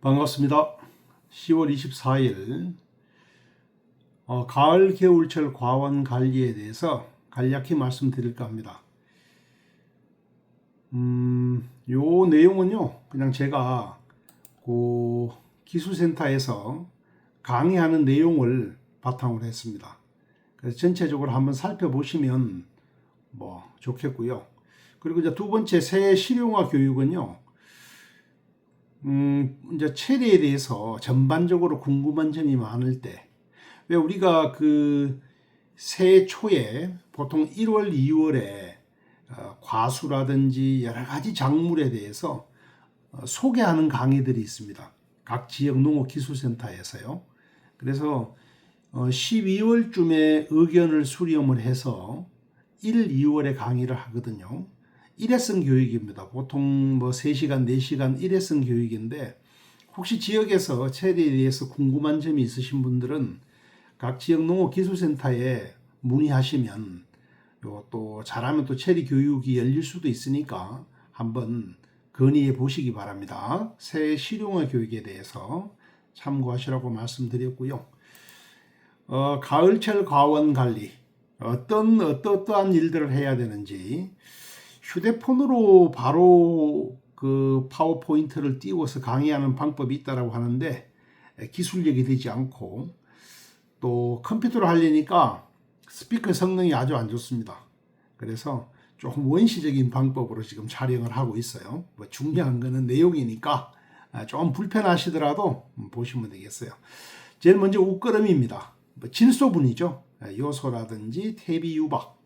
반갑습니다. 10월 24일 어, 가을 겨울철 과원 관리에 대해서 간략히 말씀드릴까 합니다. 음, 요 내용은요, 그냥 제가 그 기술센터에서 강의하는 내용을 바탕으로 했습니다. 그래서 전체적으로 한번 살펴보시면 뭐 좋겠고요. 그리고 이제 두 번째 새 실용화 교육은요, 음, 이제 체리에 대해서 전반적으로 궁금한 점이 많을 때, 왜 우리가 그 새해 초에 보통 1월, 2월에 어, 과수라든지 여러 가지 작물에 대해서 어, 소개하는 강의들이 있습니다. 각 지역 농업기술센터에서요. 그래서 어, 12월쯤에 의견을 수렴을 해서 1, 2월에 강의를 하거든요. 일회성 교육입니다. 보통 뭐 3시간, 4시간 일회성 교육인데 혹시 지역에서 체리에 대해서 궁금한 점이 있으신 분들은 각 지역 농업기술센터에 문의하시면 요또 잘하면 또 체리 교육이 열릴 수도 있으니까 한번 건의해 보시기 바랍니다. 새 실용화 교육에 대해서 참고하시라고 말씀드렸고요. 어, 가을철 과원 관리 어떤 어떠어떠한 일들을 해야 되는지 휴대폰으로 바로 그 파워포인트를 띄워서 강의하는 방법이 있다라고 하는데 기술력이 되지 않고 또 컴퓨터로 하려니까 스피커 성능이 아주 안 좋습니다. 그래서 조금 원시적인 방법으로 지금 촬영을 하고 있어요. 뭐 중요한 거는 내용이니까 좀 불편하시더라도 보시면 되겠어요. 제일 먼저 옷걸음입니다. 뭐 질소분이죠. 요소라든지 퇴비 유박.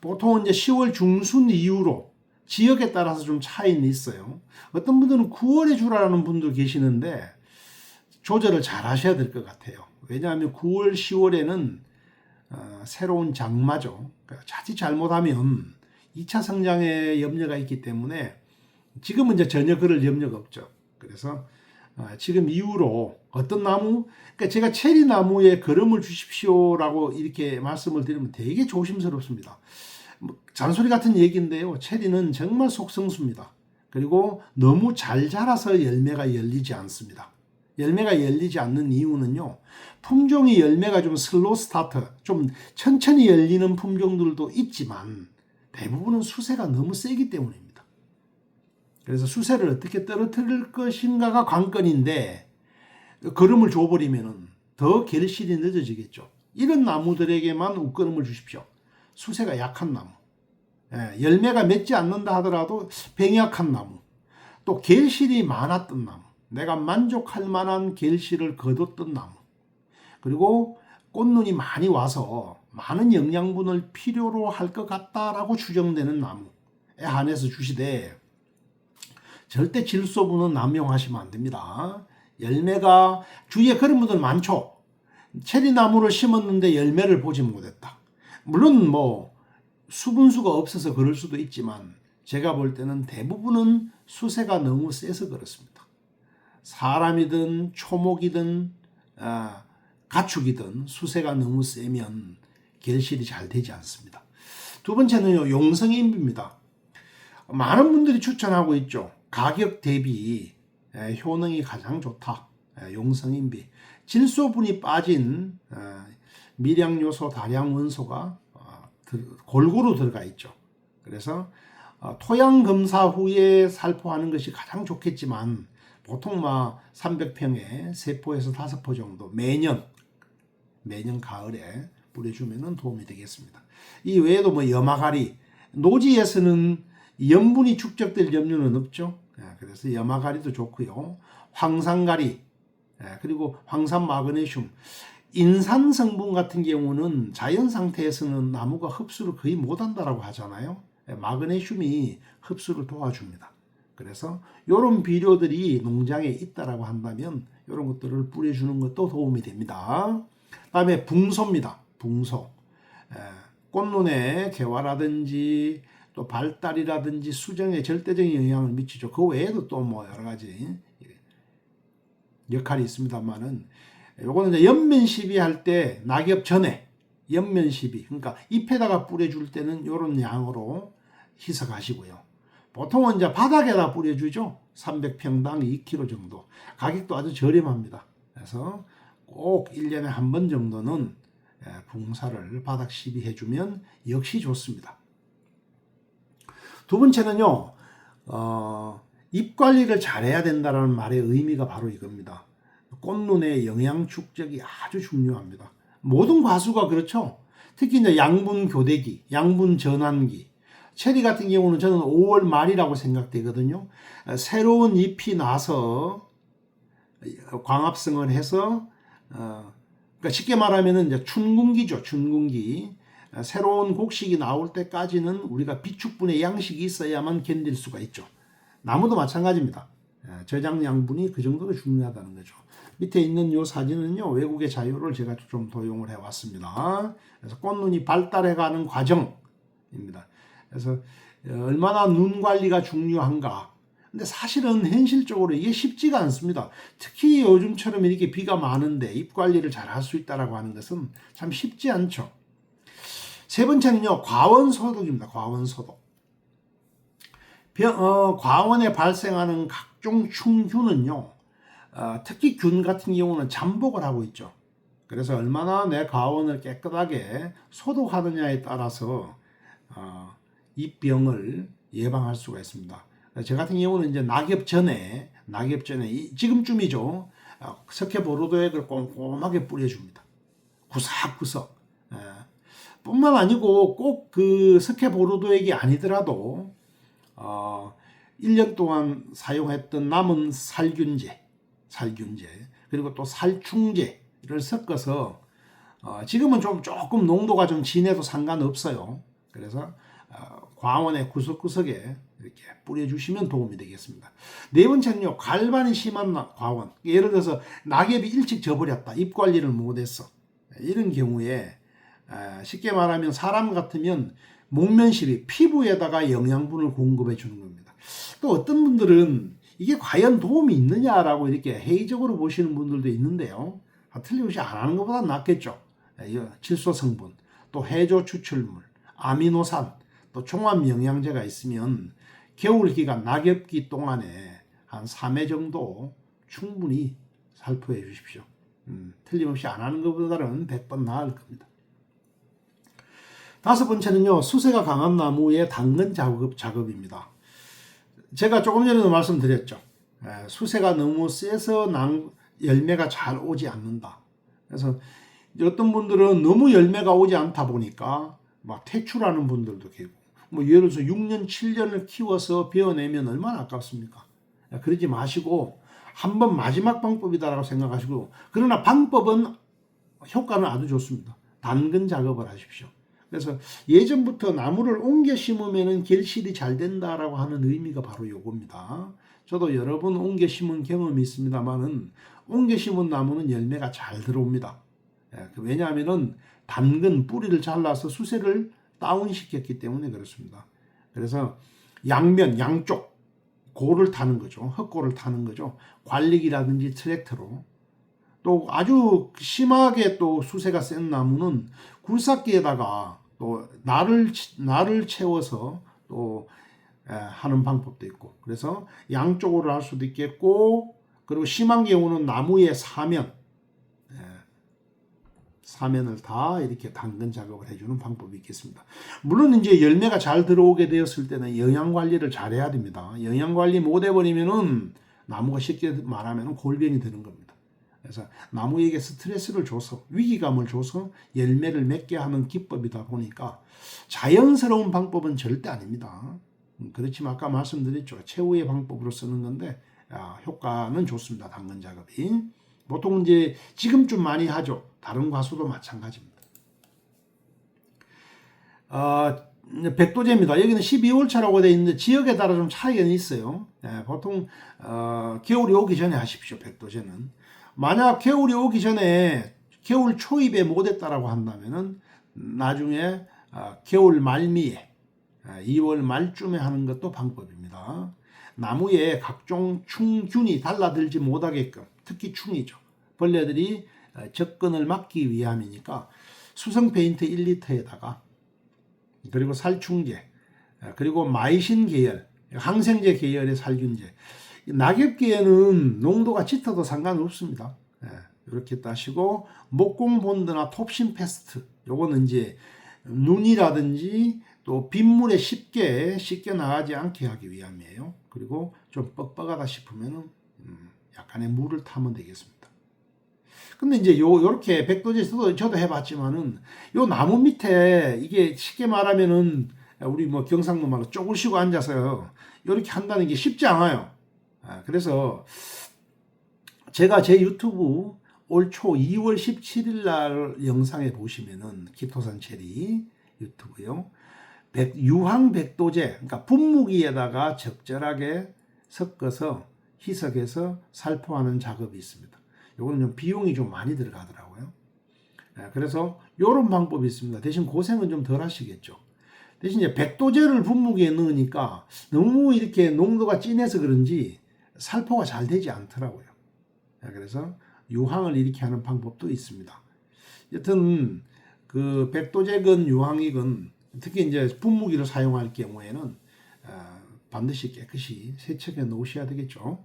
보통 이제 10월 중순 이후로 지역에 따라서 좀 차이는 있어요. 어떤 분들은 9월에 주라는 분도 계시는데 조절을 잘 하셔야 될 것 같아요. 왜냐하면 9월, 10월에는 어, 새로운 장마죠. 그러니까 자칫 잘못하면 2차 성장에 염려가 있기 때문에 지금은 이제 전혀 그럴 염려가 없죠. 그래서 어, 지금 이후로 어떤 나무, 그러니까 제가 체리 나무에 걸음을 주십시오라고 이렇게 말씀을 드리면 되게 조심스럽습니다. 뭐 잔소리 같은 얘기인데요. 체리는 정말 속성수입니다. 그리고 너무 잘 자라서 열매가 열리지 않습니다. 열매가 열리지 않는 이유는요. 품종이 열매가 좀 슬로 스타트, 좀 천천히 열리는 품종들도 있지만 대부분은 수세가 너무 세기 때문입니다. 그래서 수세를 어떻게 떨어뜨릴 것인가가 관건인데 걸음을 줘버리면은 더 결실이 늦어지겠죠. 이런 나무들에게만 웃걸음을 주십시오. 수세가 약한 나무. 예, 열매가 맺지 않는다 하더라도 병약한 나무. 또 결실이 많았던 나무. 내가 만족할 만한 결실을 거뒀던 나무. 그리고 꽃눈이 많이 와서 많은 영양분을 필요로 할 것 같다라고 추정되는 나무에 한해서 주시되 절대 질소분은 남용하시면 안 됩니다. 열매가 주위에 그런 분들 많죠. 체리 나무를 심었는데 열매를 보지 못했다. 물론 뭐 수분수가 없어서 그럴 수도 있지만 제가 볼 때는 대부분은 수세가 너무 세서 그렇습니다. 사람이든 초목이든 아, 가축이든 수세가 너무 세면 결실이 잘 되지 않습니다. 두 번째는요 용성인비입니다. 많은 분들이 추천하고 있죠. 가격 대비 에, 효능이 가장 좋다. 에, 용성인비 질소분이 빠진 어, 미량 요소 다량 원소가 어, 들- 골고루 들어가 있죠. 그래서 어, 토양 검사 후에 살포하는 것이 가장 좋겠지만 보통 막 300평에 3포에서 5포 정도 매년 매년 가을에 뿌려주면 도움이 되겠습니다. 이 외에도 뭐 염화가리 노지에서는 염분이 축적될 염려는 없죠. 예, 그래서 염화가리도 좋고요. 황산가리 예, 그리고 황산 마그네슘 인산 성분 같은 경우는 자연 상태에서는 나무가 흡수를 거의 못한다라고 하잖아요. 예, 마그네슘이 흡수를 도와줍니다. 그래서 이런 비료들이 농장에 있다라고 한다면 이런 것들을 뿌려주는 것도 도움이 됩니다. 다음에 붕소입니다. 붕소. 에, 꽃눈의 개화라든지 또 발달이라든지 수정에 절대적인 영향을 미치죠. 그 외에도 또 뭐 여러 가지 역할이 있습니다만은 요거는 이제 연면 시비 할 때 낙엽 전에 연면 시비 그러니까 잎에다가 뿌려줄 때는 요런 양으로 희석하시고요. 보통은 이제 바닥에다 뿌려주죠. 300평당 2kg 정도. 가격도 아주 저렴합니다. 그래서 꼭 1년에 한 번 정도는 예, 붕사를 바닥 시비해주면 역시 좋습니다. 두 번째는요, 어, 잎 관리를 잘해야 된다는 말의 의미가 바로 이겁니다. 꽃눈의 영양 축적이 아주 중요합니다. 모든 과수가 그렇죠. 특히 이제 양분 교대기, 양분 전환기, 체리 같은 경우는 저는 5월 말이라고 생각되거든요. 어, 새로운 잎이 나서 광합성을 해서 어, 그러니까 쉽게 말하면은 이제 춘궁기죠, 춘궁기. 어, 새로운 곡식이 나올 때까지는 우리가 비축분의 양식이 있어야만 견딜 수가 있죠. 나무도 마찬가지입니다. 예, 저장 양분이 그 정도로 중요하다는 거죠. 밑에 있는 요 사진은요 외국의 자료를 제가 좀 도용을 해왔습니다. 그래서 꽃눈이 발달해가는 과정입니다. 그래서 어, 얼마나 눈 관리가 중요한가. 근데 사실은 현실적으로 이게 쉽지가 않습니다. 특히 요즘처럼 이렇게 비가 많은데 잎 관리를 잘 할 수 있다라고 하는 것은 참 쉽지 않죠. 세 번째는요 과원 소독입니다. 과원 소독. 병, 어, 과원에 발생하는 각종 충균은요, 어, 특히 균 같은 경우는 잠복을 하고 있죠. 그래서 얼마나 내 과원을 깨끗하게 소독하느냐에 따라서 어, 이 병을 예방할 수가 있습니다. 저 같은 경우는 이제 낙엽 전에 낙엽 전에 이, 지금쯤이죠. 어, 석회 보로도액을 꼼꼼하게 뿌려줍니다. 구석구석. 예. 뿐만 아니고 꼭그 석회보로도액이 아니더라도 어, 1년 동안 사용했던 남은 살균제, 살균제, 그리고 또 살충제를 섞어서 어, 지금은 좀 조금 농도가 좀 진해도 상관없어요. 그래서 어, 광원의 구석구석에 이렇게 뿌려주시면 도움이 되겠습니다. 네 번째는요, 갈반이 심한 과원. 예를 들어서 낙엽이 일찍 져버렸다. 잎 관리를 못했어. 이런 경우에 아, 쉽게 말하면 사람 같으면 목면실이 피부에다가 영양분을 공급해 주는 겁니다. 또 어떤 분들은 이게 과연 도움이 있느냐라고 이렇게 회의적으로 보시는 분들도 있는데요. 아, 틀림없이 안 하는 것보다 낫겠죠. 질소 성분, 또 해조 추출물, 아미노산, 또 종합 영양제가 있으면 겨울 기간 낙엽기 동안에 한 3회 정도 충분히 살포해 주십시오. 음, 틀림없이 안 하는 것보다는 100번 나을 겁니다. 다섯 번째는요, 수세가 강한 나무의 당근 작업, 작업입니다. 제가 조금 전에도 말씀드렸죠. 에, 수세가 너무 세서 낭, 열매가 잘 오지 않는다. 그래서 어떤 분들은 너무 열매가 오지 않다 보니까 막 퇴출하는 분들도 계고, 뭐 예를 들어서 6년, 7년을 키워서 베어내면 얼마나 아깝습니까? 그러지 마시고 한번 마지막 방법이다라고 생각하시고 그러나 방법은 효과는 아주 좋습니다. 당근 작업을 하십시오. 그래서 예전부터 나무를 옮겨 심으면 결실이 잘 된다라고 하는 의미가 바로 요겁니다. 저도 여러 번 옮겨 심은 경험이 있습니다만은 옮겨 심은 나무는 열매가 잘 들어옵니다. 예, 그 왜냐하면은 당근 뿌리를 잘라서 수세를 다운시켰기 때문에 그렇습니다. 그래서 양면 양쪽 고를 타는 거죠. 헛고를 타는 거죠. 관리기라든지 트랙터로 또 아주 심하게 또 수세가 센 나무는 굴삭기에다가 또 나를 나를 채워서 또 하는 방법도 있고 그래서 양쪽으로 할 수도 있겠고 그리고 심한 경우는 나무의 사면 사면을 다 이렇게 당근 작업을 해주는 방법이 있겠습니다. 물론 이제 열매가 잘 들어오게 되었을 때는 영양 관리를 잘 해야 됩니다. 영양 관리 못 해버리면은 나무가 쉽게 말하면 골병이 되는 겁니다. 그래서 나무에게 스트레스를 줘서 위기감을 줘서 열매를 맺게 하는 기법이다 보니까 자연스러운 방법은 절대 아닙니다. 음, 그렇지만 아까 말씀드렸죠. 최후의 방법으로 쓰는 건데 아, 효과는 좋습니다. 당근 작업이. 보통 이제 지금좀 많이 하죠. 다른 과수도 마찬가지입니다. 어, 백도제입니다. 여기는 12월 차라고 되어 있는데 지역에 따라 좀 차이가 있어요. 예, 보통 어, 겨울이 오기 전에 하십시오. 백도제는. 만약 겨울이 오기 전에 겨울 초입에 못했다라고 한다면은 나중에 어, 겨울 말미에 2월 어, 말쯤에 하는 것도 방법입니다. 나무에 각종 충균이 달라들지 못하게끔 특히 충이죠. 벌레들이 어, 접근을 막기 위함이니까 수성 페인트 1리터에다가 그리고 살충제 그리고 마이신 계열 항생제 계열의 살균제 낙엽기에는 농도가 짙어도 상관없습니다. 예, 이렇게 따시고 목공 본드나 톱신 패스트 요거는 이제 눈이라든지 또 빗물에 쉽게 씻겨 나가지 않게 하기 위함이에요. 그리고 좀 뻑뻑하다 싶으면은 음, 약간의 물을 타면 되겠습니다. 근데 이제 요 요렇게 백도지에서도 저도 해봤지만은 요 나무 밑에 이게 쉽게 말하면은 우리 뭐 경상도 말로 쪼글 쉬고 앉아서 요렇게 한다는 게 쉽지 않아요. 아, 그래서 제가 제 유튜브 올 초 2월 17일 날 영상에 보시면은 키토산 체리 유튜브요. 백, 유황 백도제, 그러니까 분무기에다가 적절하게 섞어서 희석해서 살포하는 작업이 있습니다. 요거는 좀 비용이 좀 많이 들어가더라고요. 예, 그래서 요런 방법이 있습니다. 대신 고생은 좀 덜 하시겠죠. 대신 이제 백도제를 분무기에 넣으니까 너무 이렇게 농도가 진해서 그런지 살포가 잘 되지 않더라고요. 예, 그래서 유황을 이렇게 하는 방법도 있습니다. 여튼 그 백도제건 유황이건 특히 이제 분무기를 사용할 경우에는 어, 반드시 깨끗이 세척해 놓으셔야 되겠죠.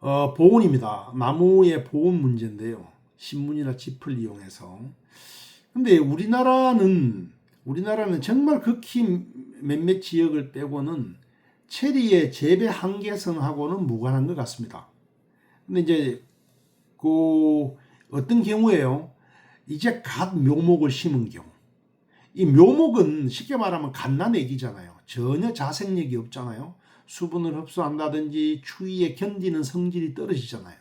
어, 보온입니다. 나무의 보온 문제인데요. 신문이나 짚을 이용해서. 근데 우리나라는 우리나라는 정말 극히 몇몇 지역을 빼고는 체리의 재배 한계성하고는 무관한 것 같습니다. 근데 이제 그 어떤 경우에요. 이제 갓 묘목을 심은 경우. 이 묘목은 쉽게 말하면 갓난애기잖아요. 전혀 자생력이 없잖아요. 수분을 흡수한다든지 추위에 견디는 성질이 떨어지잖아요.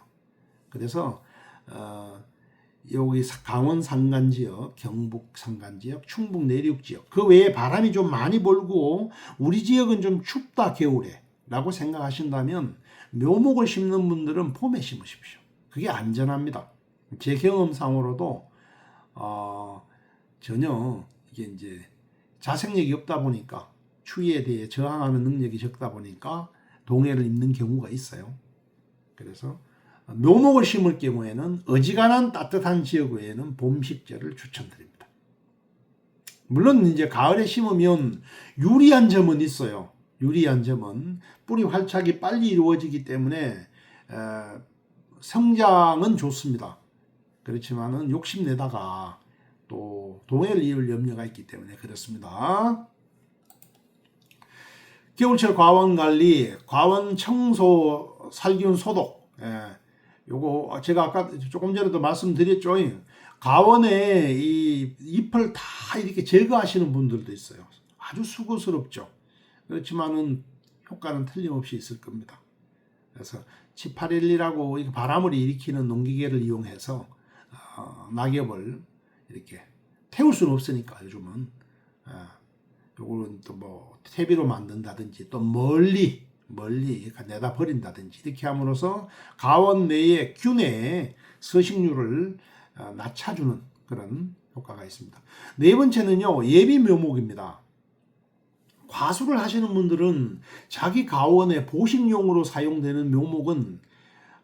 그래서 어, 여기 강원 산간 지역, 경북 산간 지역, 충북 내륙 지역 그 외에 바람이 좀 많이 불고 우리 지역은 좀 춥다 겨울에라고 생각하신다면 묘목을 심는 분들은 봄에 심으십시오. 그게 안전합니다. 제 경험상으로도 어, 전혀 이게 이제 자생력이 없다 보니까 추위에 대해 저항하는 능력이 적다 보니까 동해를 입는 경우가 있어요. 그래서 묘목을 심을 경우에는 어지간한 따뜻한 지역 외에는 봄 식재를 추천드립니다. 물론 이제 가을에 심으면 유리한 점은 있어요. 유리한 점은 뿌리 활착이 빨리 이루어지기 때문에 성장은 좋습니다. 그렇지만은 욕심내다가 또 동해를 이을 염려가 있기 때문에 그렇습니다. 겨울철 과원 관리, 과원 청소, 살균 소독. 예. 요거 제가 아까 조금 전에도 말씀드렸죠. 가원에 이 잎을 다 이렇게 제거하시는 분들도 있어요. 아주 수고스럽죠. 그렇지만은 효과는 틀림없이 있을 겁니다. 그래서 치파렐리라고 바람을 일으키는 농기계를 이용해서 어, 낙엽을 이렇게 태울 수는 없으니까 요즘은 어, 요거는 또 뭐 퇴비로 만든다든지 또 멀리 멀리 내다 버린다든지 이렇게 함으로써 가원 내의 균의 서식률을 어, 낮춰주는 그런 효과가 있습니다. 네 번째는요 예비 묘목입니다. 과수를 하시는 분들은 자기 가원의 보식용으로 사용되는 묘목은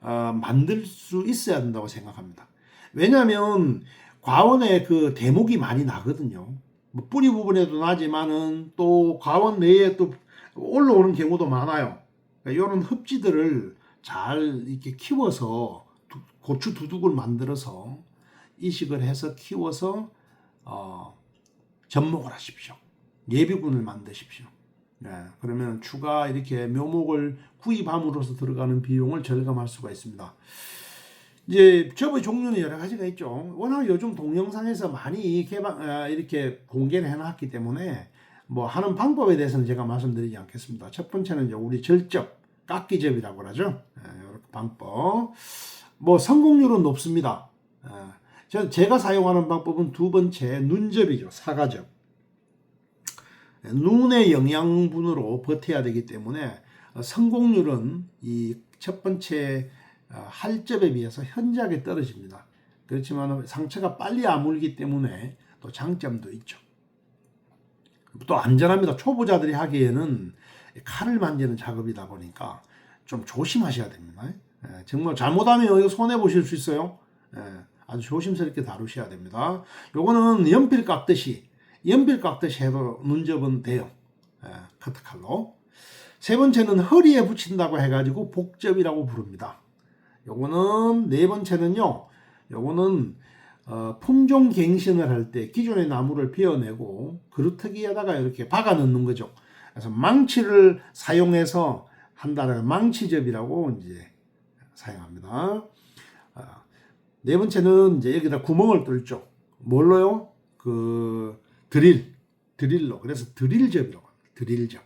어, 만들 수 있어야 된다고 생각합니다. 왜냐하면 과원에 그 대목이 많이 나거든요. 뭐 뿌리 부분에도 나지만은 또 과원 내에 또 올라오는 경우도 많아요. 그러니까 이런 흡지들을 잘 이렇게 키워서 고추 두둑을 만들어서 이식을 해서 키워서 어, 접목을 하십시오. 예비군을 만드십시오. 네, 그러면 추가 이렇게 묘목을 구입함으로써 들어가는 비용을 절감할 수가 있습니다. 이제 접의 종류는 여러 가지가 있죠. 워낙 요즘 동영상에서 많이 개방 아, 이렇게 공개를 해놨기 때문에 뭐 하는 방법에 대해서는 제가 말씀드리지 않겠습니다. 첫 번째는 이제 우리 절접 깎기접이라고 하죠. 이렇게 방법. 뭐 성공률은 높습니다. 저 제가 사용하는 방법은 두 번째 눈접이죠. 사과접. 눈의 영양분으로 버텨야 되기 때문에 성공률은 이 첫 번째 어, 할접에 비해서 현저하게 떨어집니다. 그렇지만 상처가 빨리 아물기 때문에 또 장점도 있죠. 또 안전합니다. 초보자들이 하기에는 칼을 만지는 작업이다 보니까 좀 조심하셔야 됩니다. 예, 정말 잘못하면 이거 손해 보실 수 있어요. 예, 아주 조심스럽게 다루셔야 됩니다. 요거는 연필 깎듯이 연필 깎듯이 해도 눈접은 돼요. 예, 커트칼로. 세 번째는 허리에 붙인다고 해가지고 복접이라고 부릅니다. 요거는 네 번째는요. 요거는 어, 품종 갱신을 할 때 기존의 나무를 베어내고 그루터기에다가 이렇게 박아 넣는 거죠. 그래서 망치를 사용해서 한다는 망치접이라고 이제 사용합니다. 아, 네 번째는 이제 여기다 구멍을 뚫죠. 뭘로요? 그 드릴, 드릴로. 그래서 드릴접이라고 합니다. 드릴접.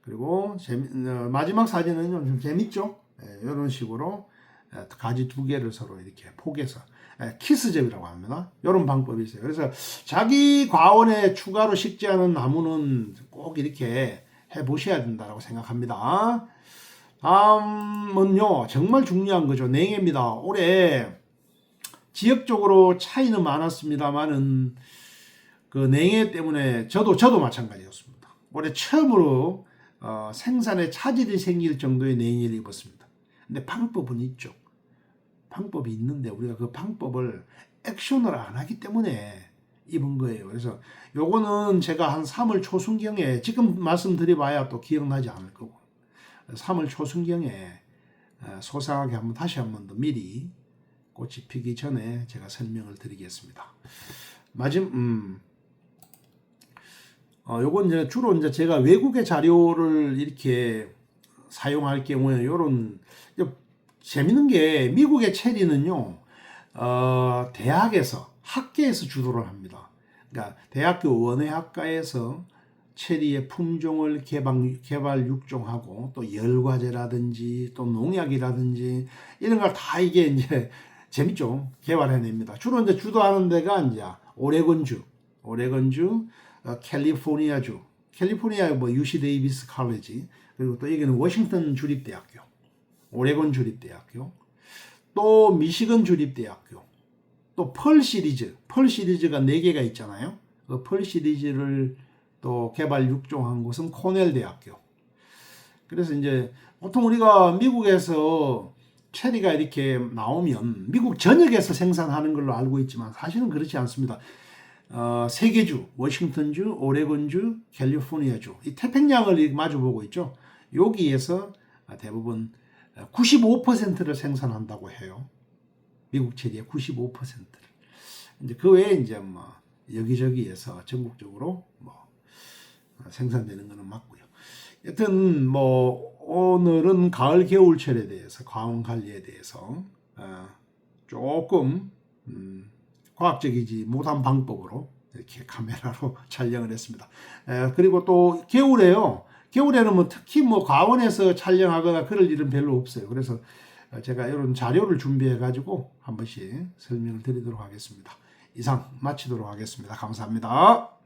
그리고 재미, 어, 마지막 사진은 좀 재밌죠? 예, 이런 식으로 예, 가지 두 개를 서로 이렇게 포개서 예, 키스접이라고 합니다. 이런 방법이 있어요. 그래서 자기 과원에 추가로 식재하는 나무는 꼭 이렇게 해 보셔야 된다고 생각합니다. 다음은요, 정말 중요한 거죠. 냉해입니다. 올해 지역적으로 차이는 많았습니다만은 그 냉해 때문에 저도 저도 마찬가지였습니다. 올해 처음으로 어, 생산에 차질이 생길 정도의 냉해를 입었습니다. 근데 방법은 있죠. 방법이 있는데 우리가 그 방법을 액션을 안 하기 때문에 입은 거예요. 그래서 요거는 제가 한 3월 초순경에 지금 말씀드려봐야 또 기억나지 않을 거고 3월 초순경에 어, 소상하게 한번 다시 한번 더 미리 꽃이 피기 전에 제가 설명을 드리겠습니다. 마지막 음, 어, 요건 이제 주로 이제 제가 외국의 자료를 이렇게 사용할 경우에 요런 재밌는 게 미국의 체리는요, 어, 대학에서 학계에서 주도를 합니다. 그러니까 대학교 원예학과에서 체리의 품종을 개발, 개발 육종하고 또 열과제라든지 또 농약이라든지 이런 걸 다 이게 이제 재밌죠. 개발해냅니다. 주로 이제 주도하는 데가 이제 오레곤주, 오레곤주, 어, 캘리포니아주, 캘리포니아 뭐 UC 데이비스 칼리지 그리고 또 여기는 워싱턴 주립대학교, 오레곤 주립대학교, 또 미시건 주립대학교, 또 펄 시리즈, 펄 시리즈가 4개가 있잖아요. 그 펄 시리즈를 또 개발 육종한 곳은 코넬 대학교. 그래서 이제 보통 우리가 미국에서 체리가 이렇게 나오면 미국 전역에서 생산하는 걸로 알고 있지만 사실은 그렇지 않습니다. 어, 세 개주, 워싱턴주, 오레곤주, 캘리포니아주, 이 태평양을 마주보고 있죠. 여기에서 대부분 95%를 생산한다고 해요. 미국 체리의 95%를. 이제 그 외에 이제 뭐 여기저기에서 전국적으로 뭐 생산되는 것은 맞고요. 여튼 뭐 오늘은 가을 겨울철에 대해서 과원 관리에 대해서 어, 조금 음, 과학적이지 못한 방법으로 이렇게 카메라로 촬영을 했습니다. 에, 그리고 또 겨울에요. 겨울에는 뭐 특히 뭐 과원에서 촬영하거나 그럴 일은 별로 없어요. 그래서 제가 이런 자료를 준비해 가지고 한 번씩 설명을 드리도록 하겠습니다. 이상 마치도록 하겠습니다. 감사합니다.